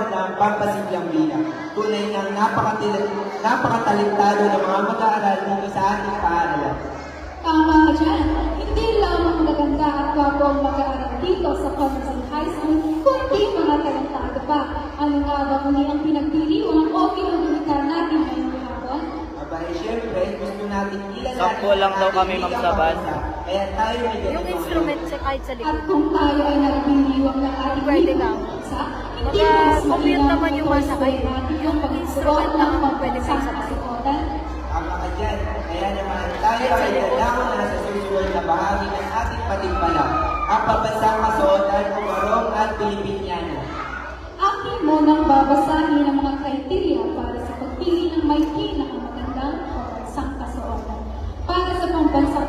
napakagandang pampasiglang bilang. Tunay ng napakatalentado ng mga mag-aaral dito sa ating paaralan. Tama ka dyan. Hindi lamang magaganda at gwapo ang mag-aaral dito sa Coniston High School, kundi mga talentado pa. Ano nga ba muli ang pinagdiriwang o pinagdiritan natin ngayong syempre, gusto natin ilalanin Sampo lang daw kami, ating Ma'am bilang Saban. bansa. Kaya tayo may Yung ganito instrument ngayon. sa kahit sa At likod. kung tayo ay nagdiriwang ng ating Pwede ka. Baka commute naman yung masakay. Yung instrument lang ang pwede sa pagbansang sakay. Tama ka dyan. Kaya naman, tayo ay dadako na sa susunod na bahagi ng ating patimpalak. Ang pambansang kasuotan o barong at Pilipinyana. Akin munang babasahin ang mga kriteria para sa pagpili ng may pinakamagandang pambansang kasuotan. Para sa pambansang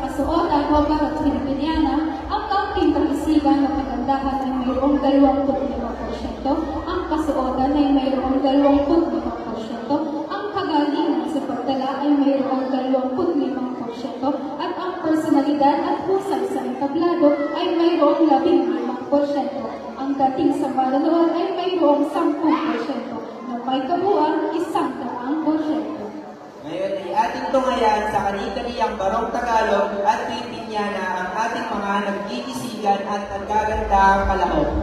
o Barot Filipiniana, ang kaunting pag-isigan ng kagandahan ay mayroong 25%, ang kasuotan ay mayroong 25%, ang kagalingan sa pagdala ay mayroong 25%, at ang personalidad at husay sa entablado ay mayroong 15%. Ang dating sa maluluan ay mayroong 10% na may kabuuan isang daang porsyento. Ngayon ay ating tungayan sa kani-kaniyang barong Tagalog at Pilipinyana ang ating mga nagkikisigan at nagkagandahang kalahok.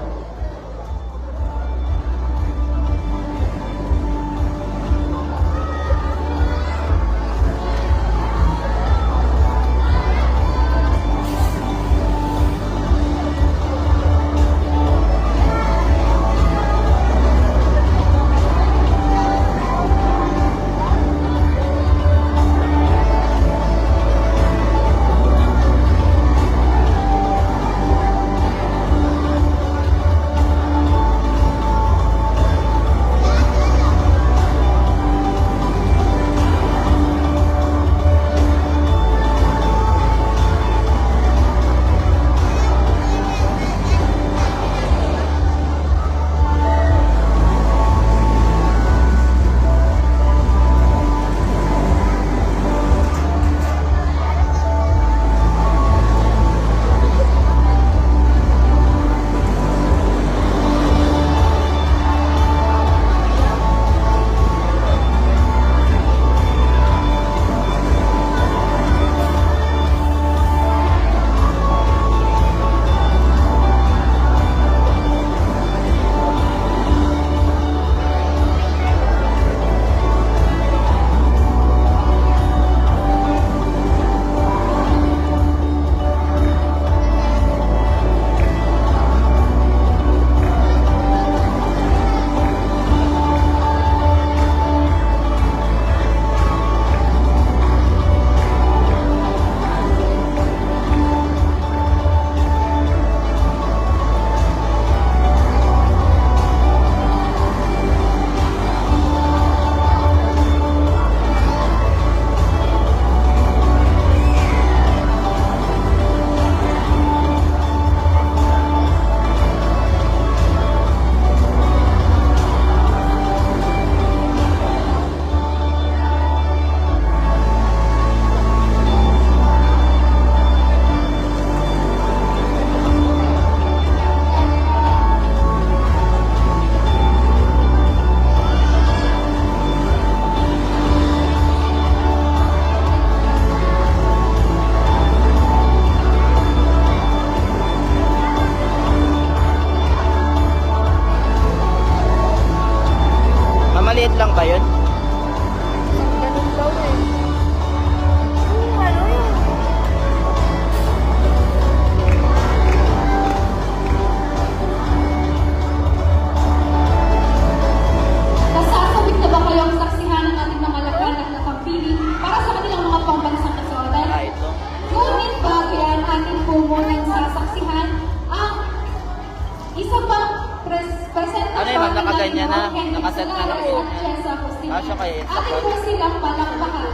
Nakaset na lang yun. yun. Ah, yun. Akin po silang palakpakan.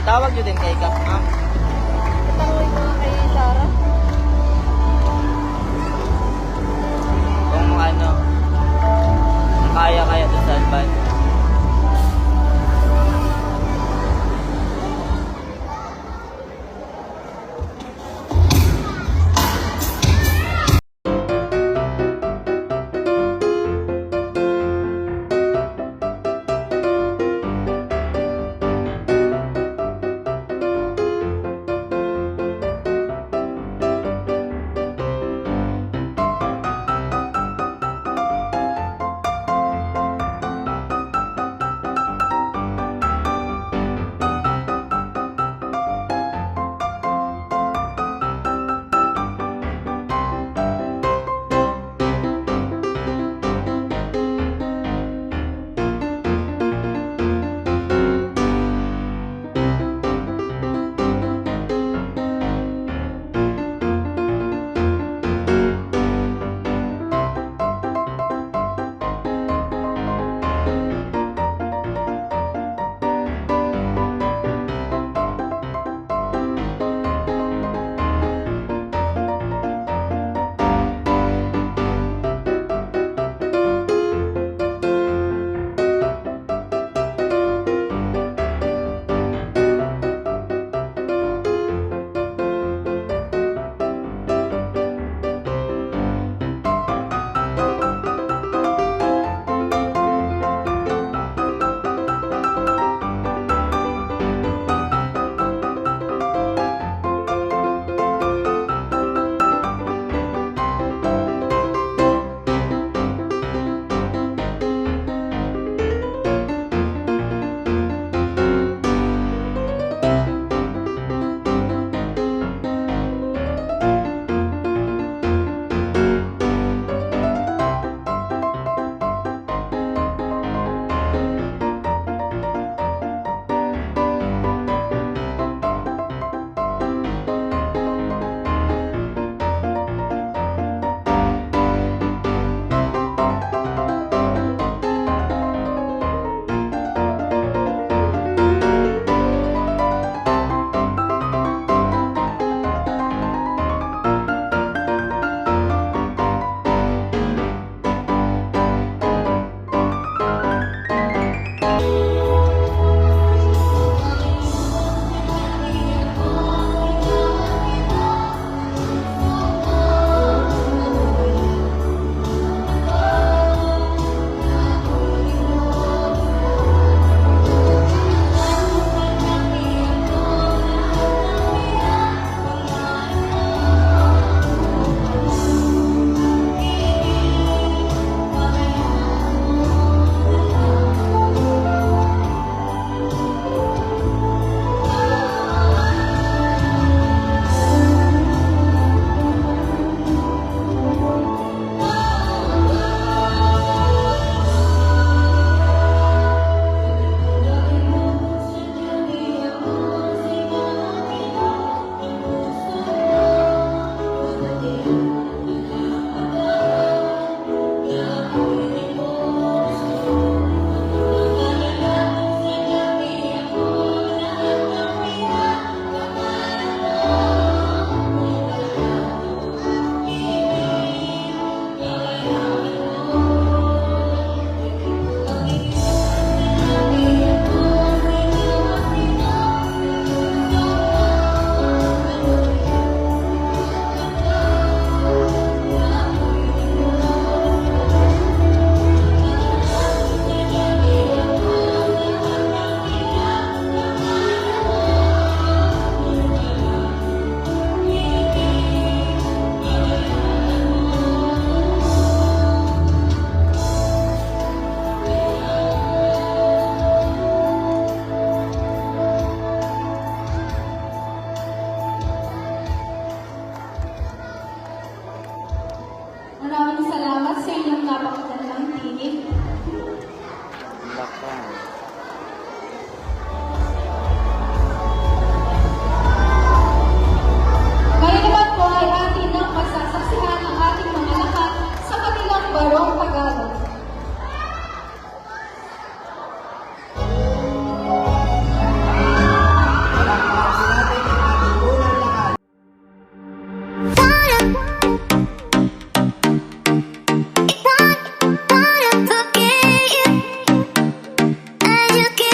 Itawag nyo din kay Kap, ma'am. Tawag mo kay Sarah. Kung ano, kaya-kaya doon sa Alban.